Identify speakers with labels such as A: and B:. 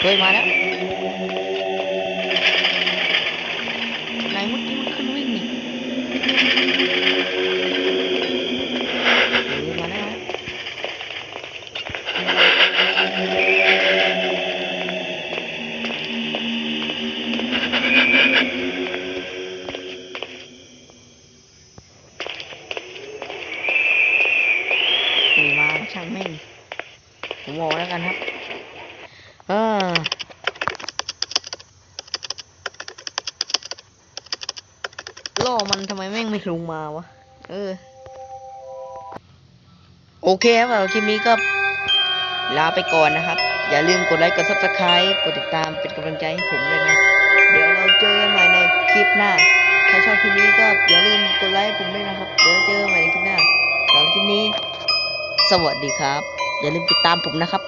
A: เคยมาแล้วไหนเมื่อกี้มันขึ้นวิ่งนี่ออมาแล้วมีมาช่างแม่งผมบอกแล้วกันครับ เออ ล่อมันทำไมแม่งไม่ลงมาวะ เออ โอเคครับสำหรับคลิปนี้ก็ลาไปก่อนนะครับ อย่าลืมกดไลค์ กด subscribe กดติดตามเป็นกำลังใจให้ผมด้วยนะ เดี๋ยวเราเจอกันใหม่ในคลิปหน้า ถ้าชอบคลิปนี้ก็อย่าลืมกดไลค์ผมด้วยนะครับ เดี๋ยวเจอกันใหม่ในคลิปหน้าสำหรับคลิปนี้ สวัสดีครับ อย่าลืมติดตามผมนะครับ